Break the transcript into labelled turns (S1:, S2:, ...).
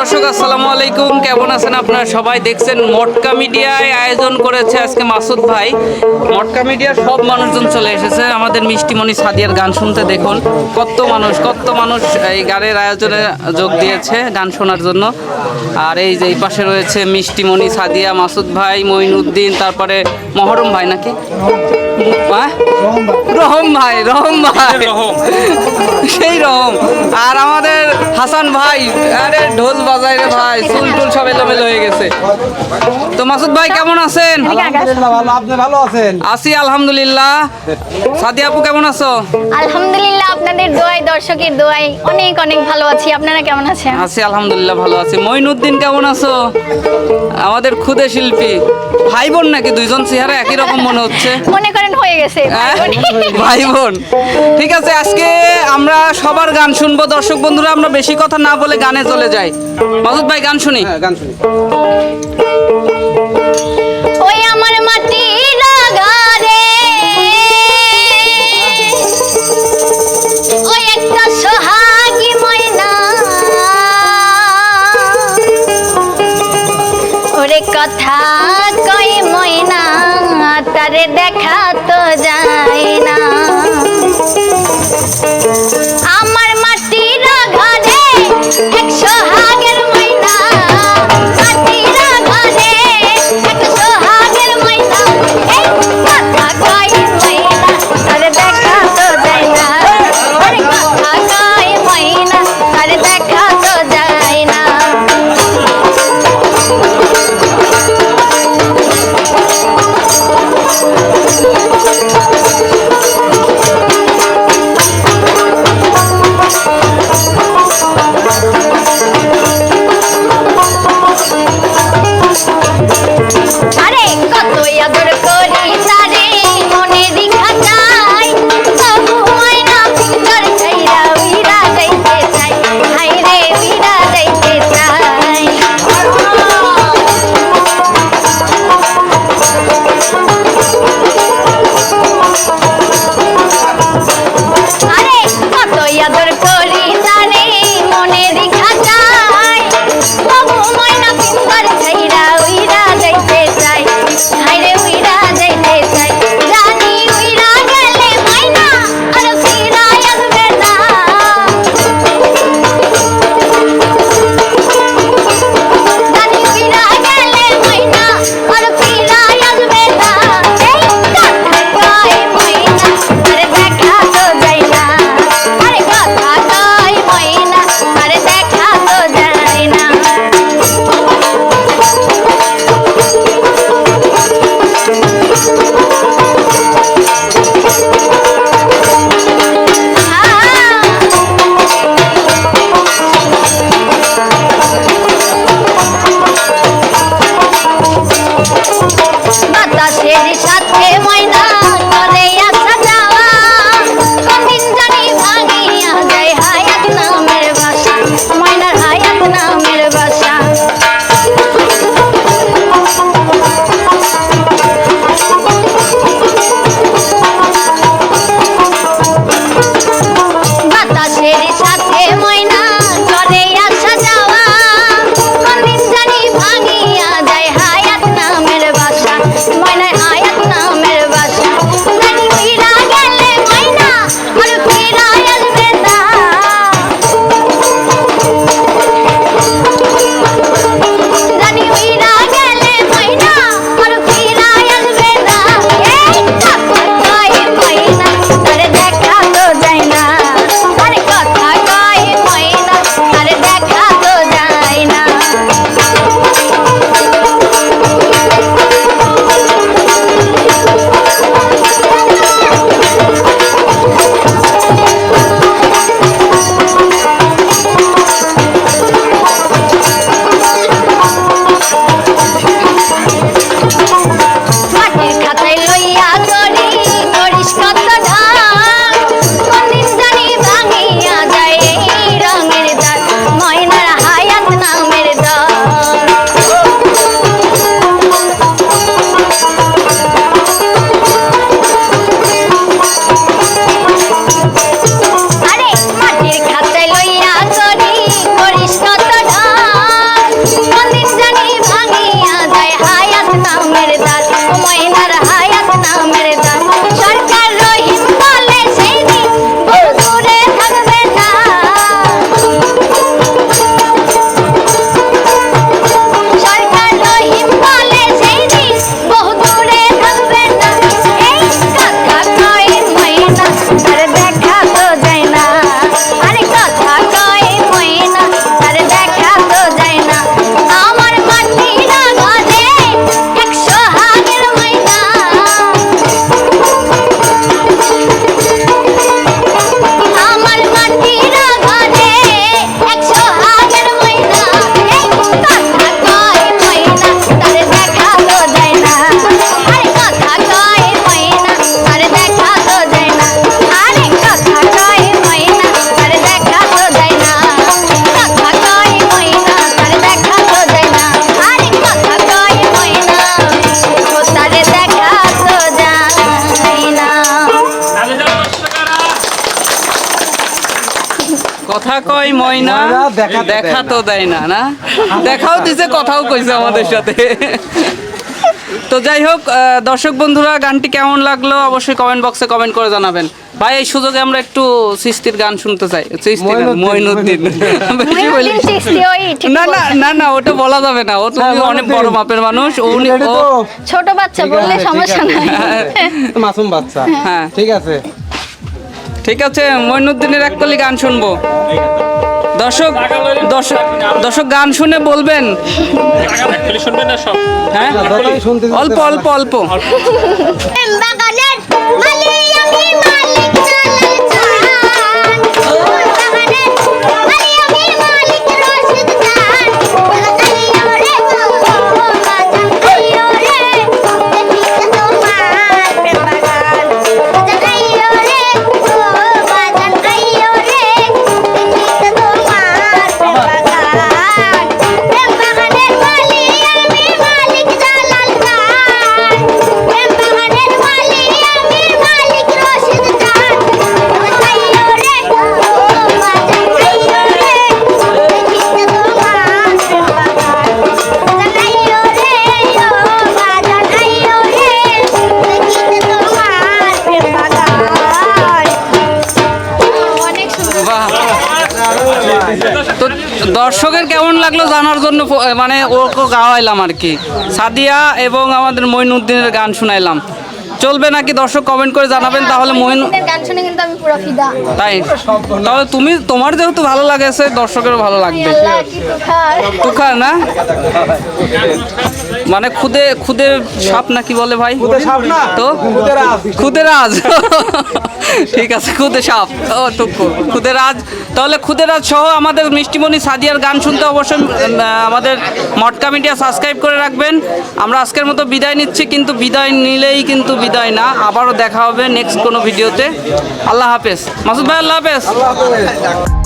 S1: দর্শক আসসালামু আছেন আপনারা সবাই দেখছেন মটকা মিডিয়ায় আয়োজন করেছে আজকে মাসুদ ভাই। মটকা মিডিয়ার সব মানুষজন চলে এসেছে। আমাদের মিষ্টিমণি সাদিয়ার গান শুনতে দেখুন। কত মানুষ কত মানুষ এই গানের আয়োজনে যোগ দিয়েছে গান শোনার জন্য। আর এই যে এই পাশে রয়েছে মিষ্টিমণি সাদিয়া মাসুদ ভাই মঈনুদ্দিন তারপরে মহরম ভাই নাকি? হ্যাঁ? রহম ভাই রহম ভাই। সেই রকম আর আমাদের হাসান ভাই আরে ঢোল বাজায় রে ভাই চুল টুল সব এলোমেলো হয়ে গেছে। তো মাসুদ ভাই কেমন আছেন?
S2: আপনি ভালো আছেন?
S1: আছি আলহামদুলিল্লাহ। সাদিয়া আপু কেমন আছো?
S3: আলহামদুলিল্লাহ আপনাদের দোয়াই দর্শকের দোয়াই। অনেক অনেক ভালো আছি। আপনারা কেমন আছেন?
S1: আছি আলহামদুলিল্লাহ ভালো আছি। মঈনুদ্দিন কেমন আছো? আমাদের খুদে শিল্পী। ভাই বোন নাকি? দুইজন চেহারা একই রকম মনে হচ্ছে।
S3: মনে করেন হয়ে গেছে
S1: হ্যাঁ? ভাই বোন ঠিক আছে আজকে আমরা সবার গান শুনব। দর্শক বন্ধুরা আমরা বেশি কথা না বলে গানে চলে যাই। মাসুদ ভাই গান শুনি?
S2: হ্যাঁ গান শুনি।
S3: কথা কই ময়না তারে দেখা তো যায়। করি কয় ময়না? দেখা তো
S2: দেয়
S1: না। না দেখাও দিছে কথাও কইছে আমাদের সাথে। তো যাই হোক আহ, দর্শক বন্ধুরা গানটি কেমন লাগল অবশ্যই কমেন্ট বক্সে কমেন্ট করে জানাবেন। ভাই এই সুযোগে আমরা একটু সৃষ্টির গান শুনতে চাই। সৃষ্টির
S2: মঈনুদ্দিন,
S1: মইনুদ্দিন না না না না ওটা বলা যাবে না। ও তো
S2: হ্যাঁ,
S1: অনেক বড় মাপের মানুষ। ও উনি?
S3: ছোট বাচ্চা বললে সমস্যা নাই।
S2: মাসুম বাচ্চা।
S1: হ্যাঁ।
S2: ঠিক আছে।
S1: ঠিক আছে মইনুদ্দিনের এক কলি গান শুনব। দর্শক দর্শক দর্শক গান শুনে বলবেন।
S4: শুনবেন
S1: হ্যাঁ অল্প অল্প অল্প। লাগল জানার জন্য মানে ওকে গাওয়াইলাম আর কি। সাদিয়া এবং আমাদের মইনুদ্দিনের গান শুনাইলাম। চলবে নাকি? দর্শক কমেন্ট করে জানাবেন তাহলে মইন
S3: মইনুদ্দিনের গান শুনে কিন্তু আমি পুরো ফিদা।
S1: তাই? তাহলে তুমি তোমার যেহেতু ভালো লাগেছে দর্শকেরও ভালো লাগবে।
S3: তুখার?
S1: না? মানে খুদে খুদে সাপ নাকি বলে ভাই?
S2: খুদে সাপ
S1: তো?
S2: খুদে রাজ।
S1: ঠিক আছে খুদে সাপ। ও টুকু। খুদে রাজ। তাহলে খুদে রাজ সহ আমাদের মিষ্টিমণি সাদিয়ার গান শুনতে অবশ্যই আমাদের মটকা মিডিয়া সাবস্ক্রাইব করে রাখবেন। আমরা আজকের মতো বিদায় নিচ্ছি কিন্তু বিদায় নিলেই কিন্তু বিদায় না, আবারও দেখা হবে নেক্সট কোনো ভিডিওতে। আল্লাহ হাফেজ। মাসুদ ভাই, আল্লাহ হাফেজ।
S2: আল্লাহ হাফেজ।